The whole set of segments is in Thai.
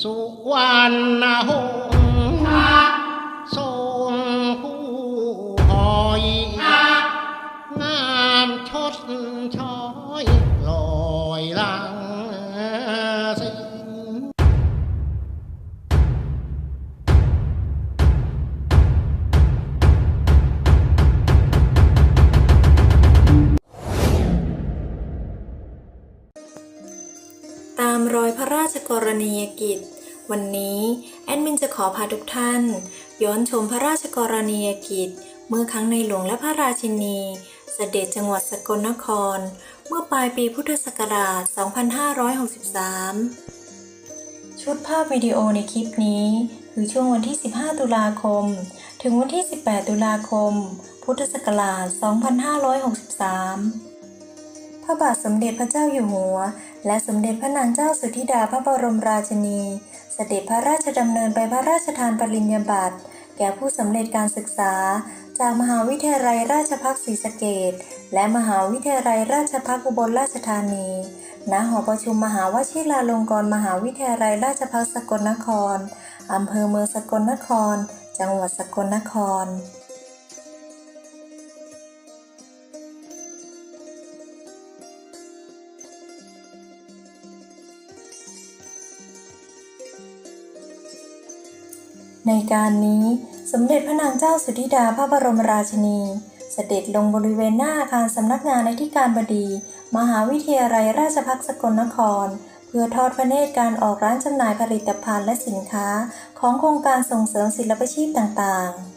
สุวรรณหง รอยพระราชกรณียกิจ วันนี้แอดมินจะขอพาทุกท่าน ย้อนชมพระราชกรณียกิจ เมื่อครั้งในหลวงและพระราชินีเสด็จจังหวัดสกลนคร เมื่อปลายปีพุทธศักราช 2563 ชุดภาพวิดีโอในคลิปนี้คือช่วงวันที่ 15 ตุลาคม ถึงวันที่ 18 ตุลาคม พุทธศักราช 2563 พระบาทสมเด็จพระเจ้าอยู่หัว และสมเด็จพระนางเจ้าสุธิดาพระบรมราชินี เสด็จพระราชดำเนินไปพระราชทานปริญญาบัตรแก่ผู้สำเร็จการศึกษา จากมหาวิทยาลัยราชภัฏศรีสะเกษและมหาวิทยาลัยราชภัฏอุบลราชธานี ณ หอประชุมมหาวชิราลงกรณ์มหาวิทยาลัยราชภัฏสกลนคร อำเภอเมืองสกลนคร จังหวัดสกลนคร ในการนี้สมเด็จพระนางเจ้าสุธิดาพระบรมราชินี เสด็จลงบริเวณหน้าอาคารสำนักงานในที่การบดี มหาวิทยาลัยราชภัฏสกลนคร เพื่อทอดพระเนตรการออกร้านจำหน่ายผลิตภัณฑ์และสินค้า ของโครงการส่งเสริมศิลปชีพต่างๆ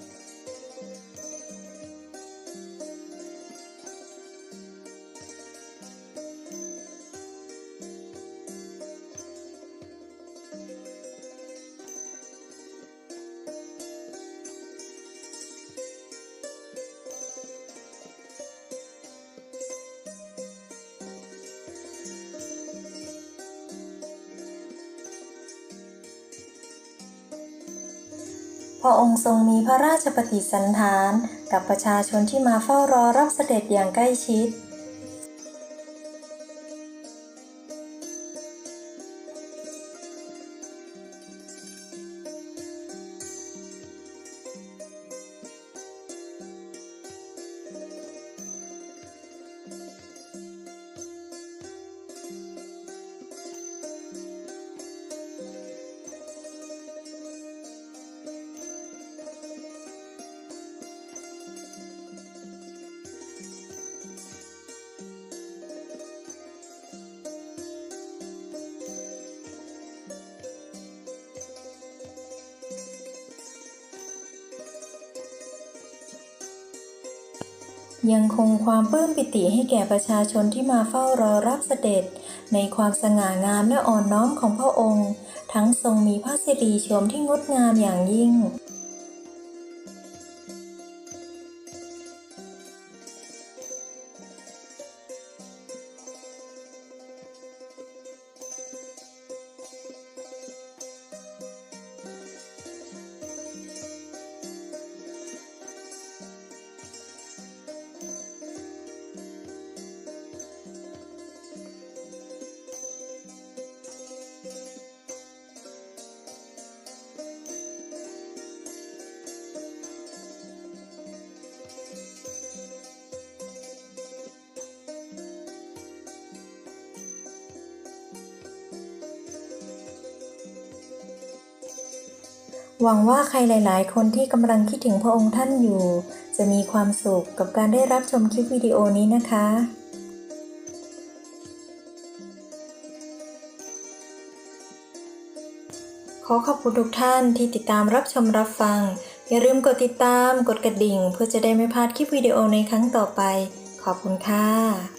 พระองค์ทรงมีพระราชปฏิสันถานกับประชาชนที่มาเฝ้ารอรับเสด็จอย่างใกล้ชิด ยังคงความปลื้มปิติให้แก่ประชาชนที่มาเฝ้ารอรับเสด็จ ในความสง่างามและอ่อนน้อมของพระองค์ ทั้งทรงมีพระสิริชมที่งดงามอย่างยิ่ง หวังว่าใครหลาย ๆ คนที่กำลังคิดถึงพระองค์ท่านอยู่ จะมีความสุขกับการได้รับชมคลิปวิดีโอนี้นะคะ ขอขอบคุณทุกท่านที่ติดตามรับชมรับฟัง อย่าลืมกดติดตามกดกระดิ่ง เพื่อจะได้ไม่พลาดคลิปวิดีโอในครั้งต่อไป ขอบคุณค่ะ